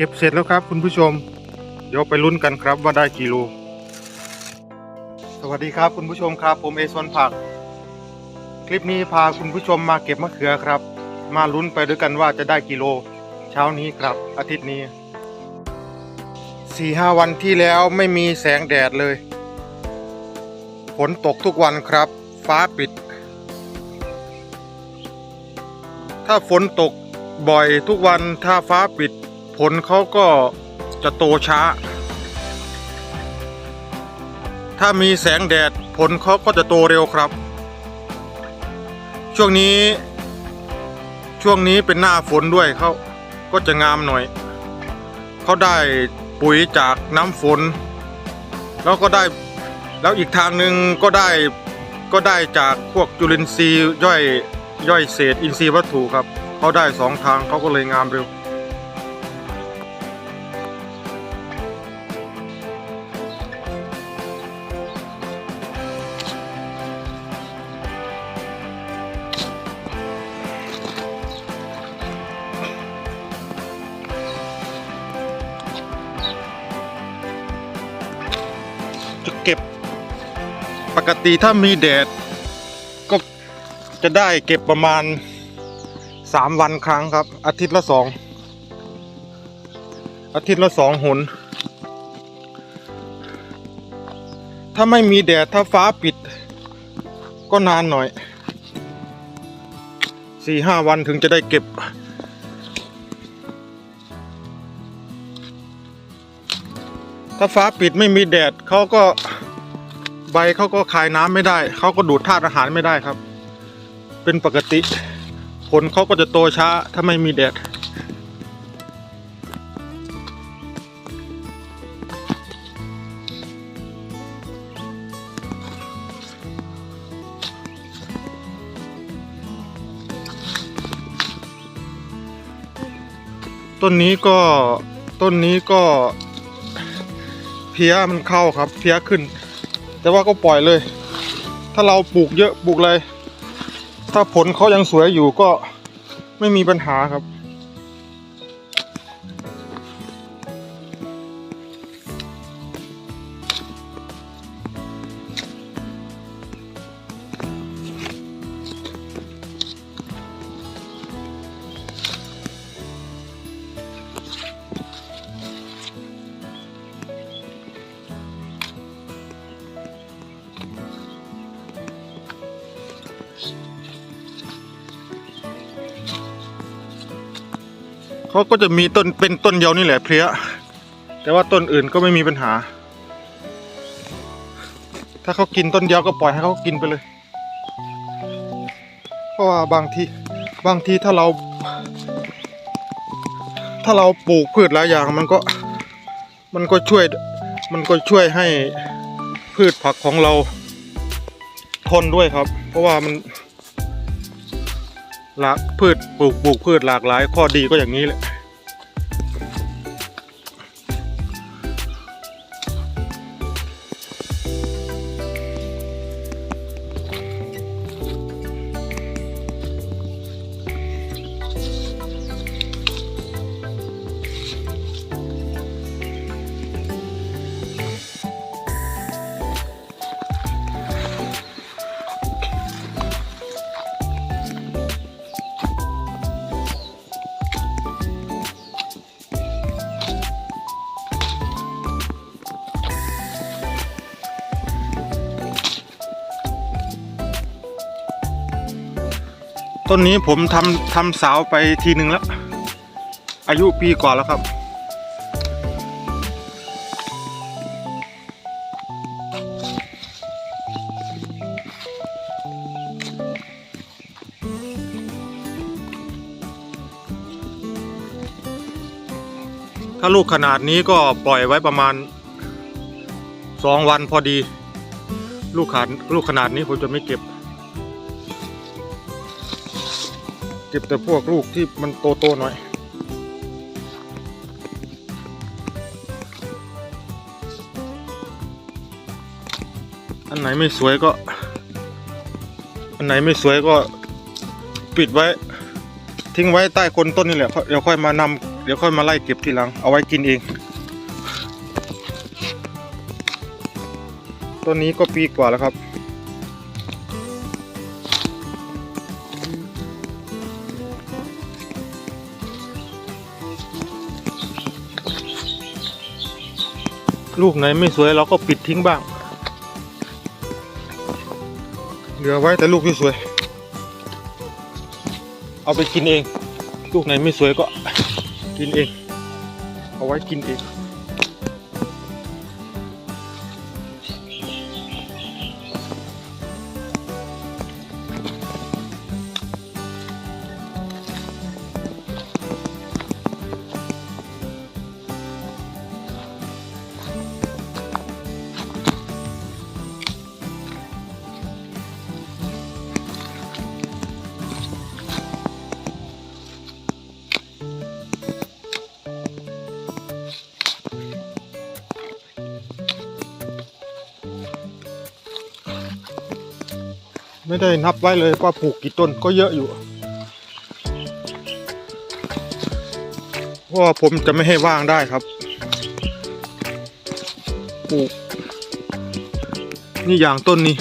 เก็บเสร็จแล้วครับคุณผู้ชม เดี๋ยวไปลุ้นกันครับว่าได้กี่โล สวัสดีครับคุณผู้ชมครับ ผมเอซอนผัก คลิปนี้พาคุณผู้ชมมาเก็บมะเขือครับ มาลุ้นไปด้วยกันว่าจะได้กี่โล เช้านี้ครับ อาทิตย์นี้สี่ห้าวันที่แล้วไม่มีแสงแดดเลย ฝนตกทุกวันครับ ฟ้าปิด ถ้าฝนตกบ่อยทุกวันถ้าฟ้าปิด ผลเขาก็จะโตช้า ถ้ามีแสงแดดผลเขาก็จะโตเร็วครับ ช่วงนี้ ช่วงนี้เป็นหน้าฝนด้วยเขาก็จะงามหน่อย เขาได้ปุ๋ยจากน้ำฝน แล้วก็ได้แล้วอีกทางหนึ่งก็ได้ก็ได้จากพวกจุลินทรีย์ย่อยย่อยเศษอินทรีย์วัตถุครับเขาได้สองทางเขาก็เลยงามเร็ว กติถ้ามีแดด ก็จะได้เก็บประมาณสามวันครั้งครับ อาทิตย์ละสองอาทิตย์ละสองหน ถ้าไม่มีแดดถ้าฟ้าปิด ก็นานหน่อยสี่ห้าวันถึงจะได้เก็บ ถ้าฟ้าปิดไม่มีแดดเขาก็ ใบเขาก็คายน้ำไม่ได้ เขาก็ดูดธาตุอาหารไม่ได้ครับ เป็นปกติ ผลเขาก็จะโตช้าถ้าไม่มีแดด ต้นนี้ก็ต้นนี้ก็เพี้ยมันเข้าครับ เพี้ยขึ้น แต่ว่าก็ปล่อยเลย ถ้าเราปลูกเยอะปลูกเลยถ้าผลเขายังสวยอยู่ก็ไม่มีปัญหาครับ เขาก็จะมีต้นเป็นต้นเดียวนี่แหละเพลี้ยแต่ว่าต้นอื่นก็ไม่มีปัญหา ถ้าเขากินต้นเดียวก็ปล่อยให้เขากินไปเลย เพราะว่าบางทีบางทีถ้าเรา ถ้าเราปลูกพืชหลายอย่างมันก็มันก็ช่วยมันก็ช่วยให้พืชผักของเราทนด้วยครับ เพราะว่ามันหลากพืชปลูกปลูกพืชหลากหลายข้อดีก็อย่างนี้แหละ ต้นนี้ผมทำทำสาวไปทีหนึ่งแล้ว อายุปีกว่าแล้วครับ ถ้าลูกขนาดนี้ก็ปล่อยไว้ประมาณสองวันพอดี ลูกขาดลูกขนาดนี้ผมจะไม่เก็บ เก็บแต่พวกลูกที่มันโตๆหน่อย อันไหนไม่สวยก็ อันไหนไม่สวยก็ปิดไว้ ทิ้งไว้ใต้คนต้นนี่แหละเดี๋ยวค่อยมานำเดี๋ยวค่อยมาไล่เก็บทีหลัง เอาไว้กินเอง ต้นนี้ก็ปีกว่าแล้วครับ ลูกไหนไม่สวยเราก็ปิดทิ้งบ้าง เหลือไว้แต่ลูกที่สวย เอาไปกินเอง ลูกไหนไม่สวยก็กินเอง เอาไว้กินเอง ไม่ได้นับไว้เลยว่าปลูกกี่ต้นก็เยอะอยู่เพราะผมจะไม่ให้ว่างได้ครับปลูกนี่อย่างต้นนี้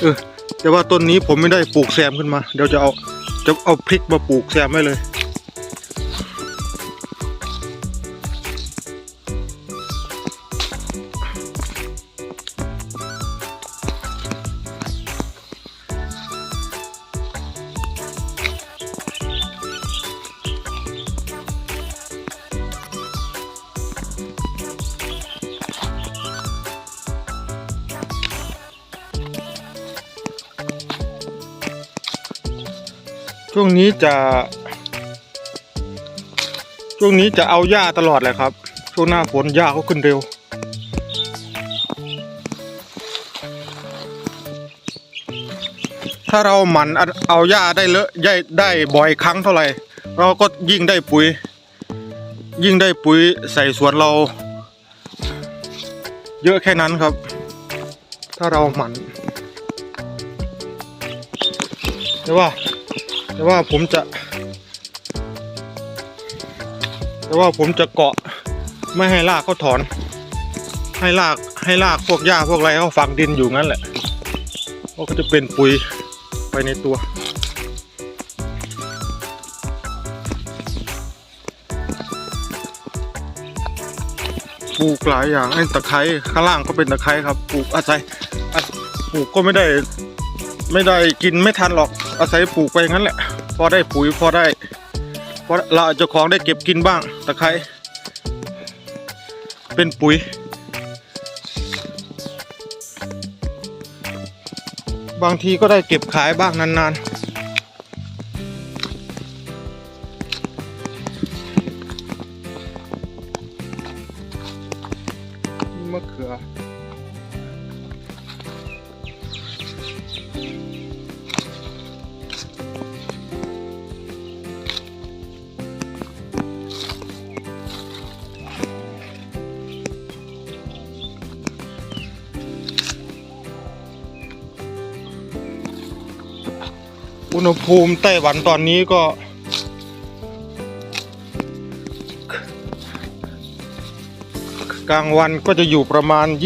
เออแต่ว่าต้นนี้ผมไม่ได้ปลูกแซมขึ้นมา เดี๋ยวจะเอาจะเอาพริกมาปลูกแซมไว้เลย ช่วงนี้จะ ช่วงนี้จะเอาหญ้าตลอดเลยครับ ช่วงหน้าฝนหญ้าเขาขึ้นเร็ว ถ้าเราหมั่นเอาเอาหญ้าได้เลอะได้ได้บ่อยครั้งเท่าไหร่ เราก็ยิ่งได้ปุ๋ย ยิ่งได้ปุ๋ยใส่สวนเรา เยอะแค่นั้นครับ ถ้าเราหมั่นแต่ว่า แต่ว่าผมจะ แต่ว่าผมจะเกาะไม่ให้รากเขาถอน ให้รากให้รากพวกหญ้าพวกอะไรเขาฝังดินอยู่งั้นแหละก็จะเป็นปุ๋ยไปในตัวปลูกหลายอย่างไอ้ตะไคร้ข้างล่างก็เป็นตะไคร้ครับปลูกอาศัยปลูกก็ไม่ได้ ไม่ได้กินไม่ทันหรอก อาศัยปลูกไปงั้นแหละ พอได้ปุ๋ยพอได้พอเราเจ้าของได้เก็บกินบ้างตะไคร้เป็นปุ๋ย บางทีก็ได้เก็บขายบ้างนานๆมะเขือ อุณหภูมิไต้หวันตอนนี้ก็ กลางวันก็จะอยู่ประมาณ 28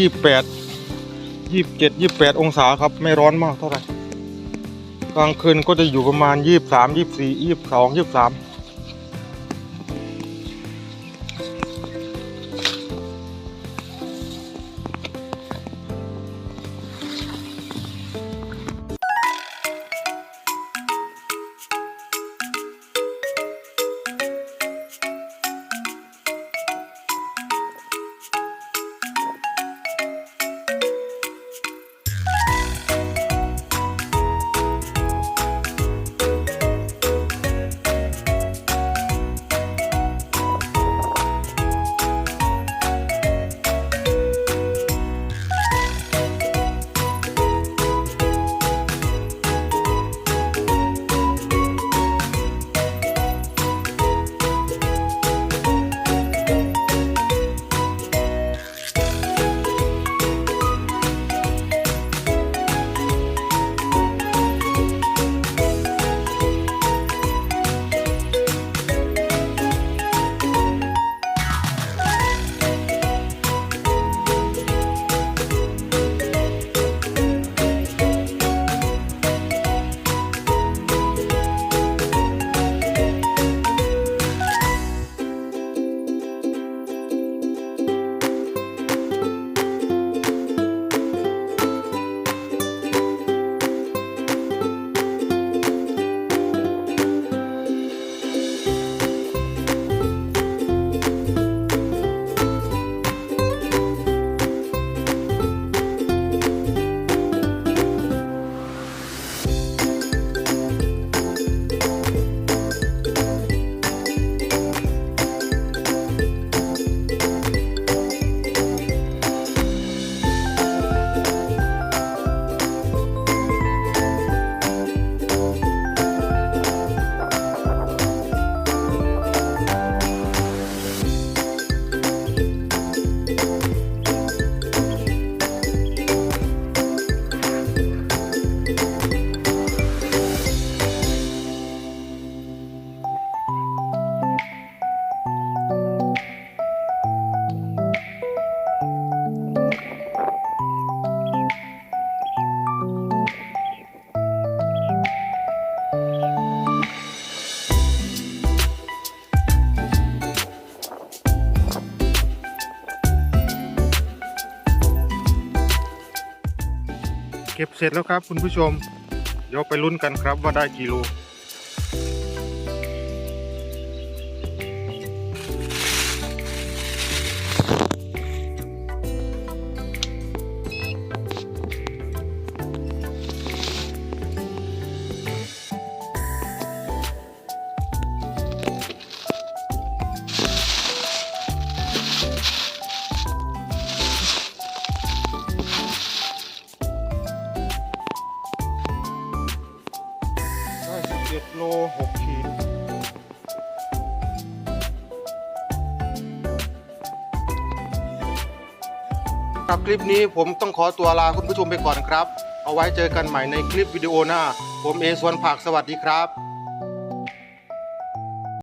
27 28 องศาครับ ไม่ร้อนมากเท่าไหร่ กลางคืนก็จะอยู่ประมาณ 23 24 22 23 เสร็จแล้วครับคุณผู้ชม เดี๋ยวไปลุ้นกันครับว่าได้กี่โล โล6ขีดครับคลิปนี้ผมต้องขอตัวลาคุณผู้ชมไปก่อนครับ เอาไว้เจอกันใหม่ในคลิปวิดีโอหน้า ผมเอสวนผักสวัสดีครับ